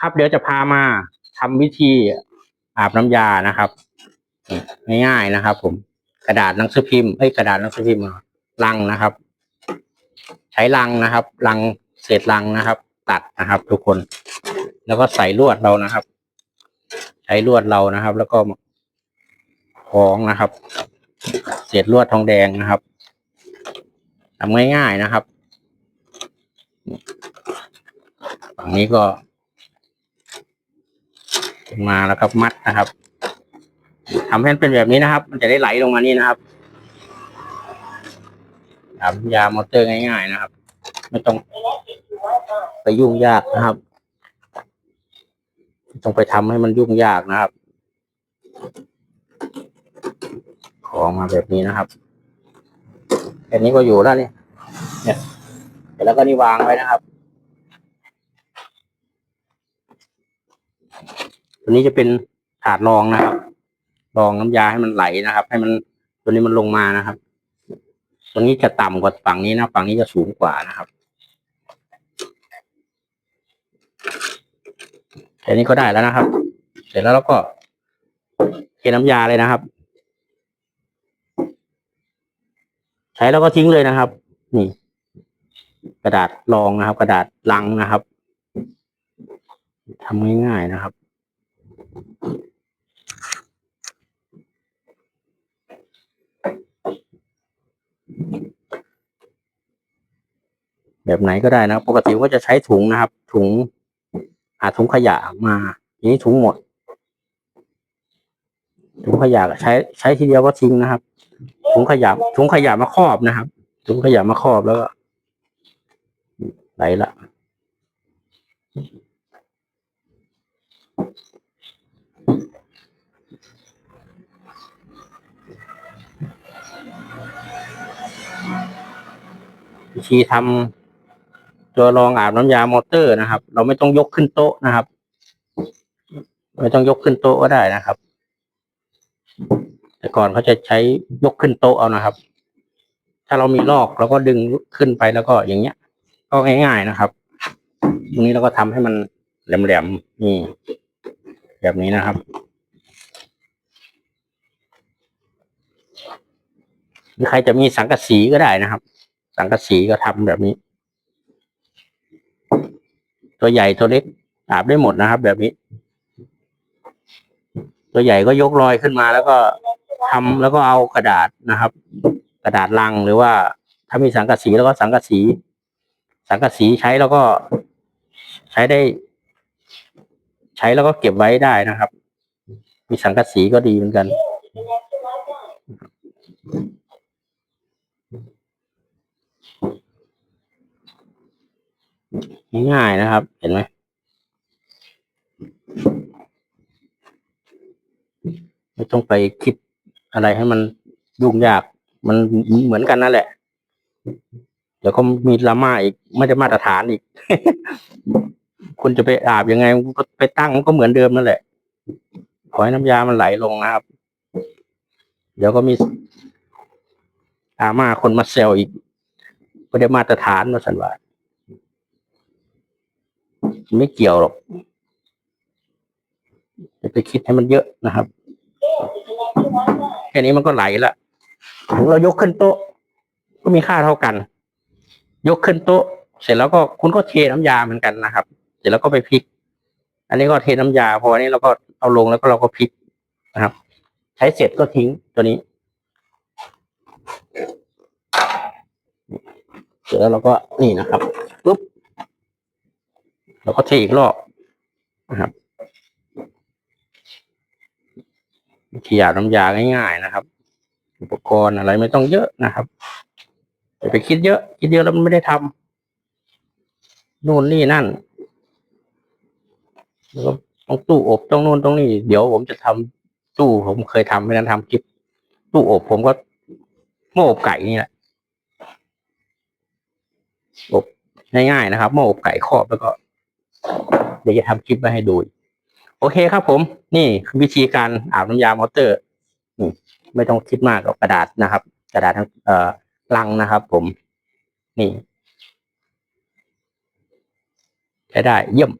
ครับเดี๋ยวจะพามาทำวิธีอาบน้ำยานะครับง่ายๆนะครับ ผมกระดาษหนังสือพิมพ์เอ้กระดาษหนังสือพิมพ์ลังนะครับ ใช้ลังนะครับลังเศษลังนะครับ ตัดนะครับ ทุกคน แล้วก็ใส่ลวดเรานะครับ ใช้ลวดเรานะครับ แล้วก็คล้องนะครับ เศษลวดทองแดงนะครับทำง่ายๆนะครับฝั่งนี้ก็ มาแล้วก็มัดนะครับทำให้มันเป็นแบบนี้นะครับ มันจะได้ไหลลงมานี่นะครับทำยามอเตอร์ง่าย ๆ นะครับ ไม่ต้องไปยุ่งยากนะครับต้องไปทำให้มันยุ่งยากนะครับ ของมาแบบนี้นะครับแค่นี้ก็อยู่แล้วนี่เนี่ยเสร็จแล้วก็นี่วางไว้นะครับ ตัวนี้จะเป็นถาดรองนะครับ รองน้ำยาให้มันไหลนะครับ ให้มันตัวนี้มันลงมานะครับ ตัวนี้จะต่ำกว่าฝั่งนี้นะฝั่งนี้จะสูงกว่านะครับแค่นี้ก็ได้แล้วนะครับ เสร็จแล้วเราก็เทน้ำยาเลยนะครับ ใช้แล้วก็ทิ้งเลยนะครับ นี่ กระดาษรองนะครับ กระดาษลังนะครับทำง่ายๆนะครับ แบบไหนก็ได้นะปกติก็จะใช้ถุงนะครับ ถุงหาถุงขยะมาทีนี้ถุงหมด ถุงขยะใช้ใช้ทีเดียวก็ทิ้งนะครับ ถุงขยะถุงขยะมาครอบนะครับ ถุงขยะมาครอบแล้วก็ไหลละ วิธีทำตัวรองอาบน้ำยามอเตอร์นะครับ เราไม่ต้องยกขึ้นโต๊ะนะครับ ไม่ต้องยกขึ้นโต๊ะก็ได้นะครับ แต่ก่อนเขาจะใช้ยกขึ้นโต๊ะเอานะครับ ถ้าเรามีลอกเราก็ดึงขึ้นไปแล้วก็อย่างเงี้ย ก็ง่าย ๆนะครับตรงนี้เราก็ทำให้มันแหลมๆนี่แบบนี้นะครับหรือใครจะมีสังกะสีก็ได้นะครับ สังกะสีก็ทำแบบนี้ ตัวใหญ่ตัวเล็กอาบได้หมดนะครับ แบบนี้ ตัวใหญ่ก็ยกลอยขึ้นมาแล้วก็ทำแล้วก็เอากระดาษนะครับ กระดาษลังหรือว่า ถ้ามีสังกะสีแล้วก็สังกะสี สังกะสีใช้แล้วก็ใช้ได้ ใช้แล้วก็เก็บไว้ได้นะครับ มีสังกะสีก็ดีเหมือนกัน ง่ายๆนะครับ เห็นไหมไม่ต้องไปคิดอะไรให้มันยุ่งยาก มันเหมือนกันนั่นแหละ เดี๋ยวก็มีลาม่าอีก ไม่ได้มาตรฐานอีก คุณจะไปอาบยังไงก็ไปตั้งมันก็เหมือนเดิมนั่นแหละ ขอให้น้ำยามันไหลลงนะครับ เดี๋ยวก็มีอาม่าคนมาเซลอีกไม่ได้มาตรฐานมาสันวา ไม่เกี่ยวหรอกจะไปคิดให้มันเยอะนะครับ แค่นี้มันก็ไหลละถึงเรายกขึ้นโต๊ะ ก็มีค่าเท่ากัน ยกขึ้นโต๊ะ เสร็จแล้วก็คุณก็เทน้ำยาเหมือนกันนะครับ เสร็จแล้วก็ไปพลิก อันนี้ก็เทน้ำยาพออันนี้เราก็เอาลงแล้วก็เราก็พลิกนะครับ ใช้เสร็จก็ทิ้งตัวนี้ เสร็จแล้วเราก็นี่นะครับ ปุ๊บเราก็เทอีกรอบนะครับวิธีอาบน้ำยาง่ายๆนะครับ อุปกรณ์อะไรไม่ต้องเยอะนะครับอย่าไปคิดเยอะคิดเยอะแล้วมันไม่ได้ทำนู่นนี่นั่นแล้วก็ต้องตู้อบต้องนู่นต้องนี่เดี๋ยวผมจะทำตู้ผมเคยทำไม่นั้นทำคลิปตู้อบผมก็หม้ออบไก่นี่แหละอบง่ายๆนะครับหม้ออบไก่ครอบแล้วก็ เดี๋ยวจะทำคลิปไว้ให้ดู โอเคครับผม นี่คือวิธีการอาบน้ำยามอเตอร์นี่ไม่ต้องคิดมากกับกระดาษนะครับ กระดาษทั้งเอ่อลังนะครับ ผม นี่ใช้ได้เยี่ยม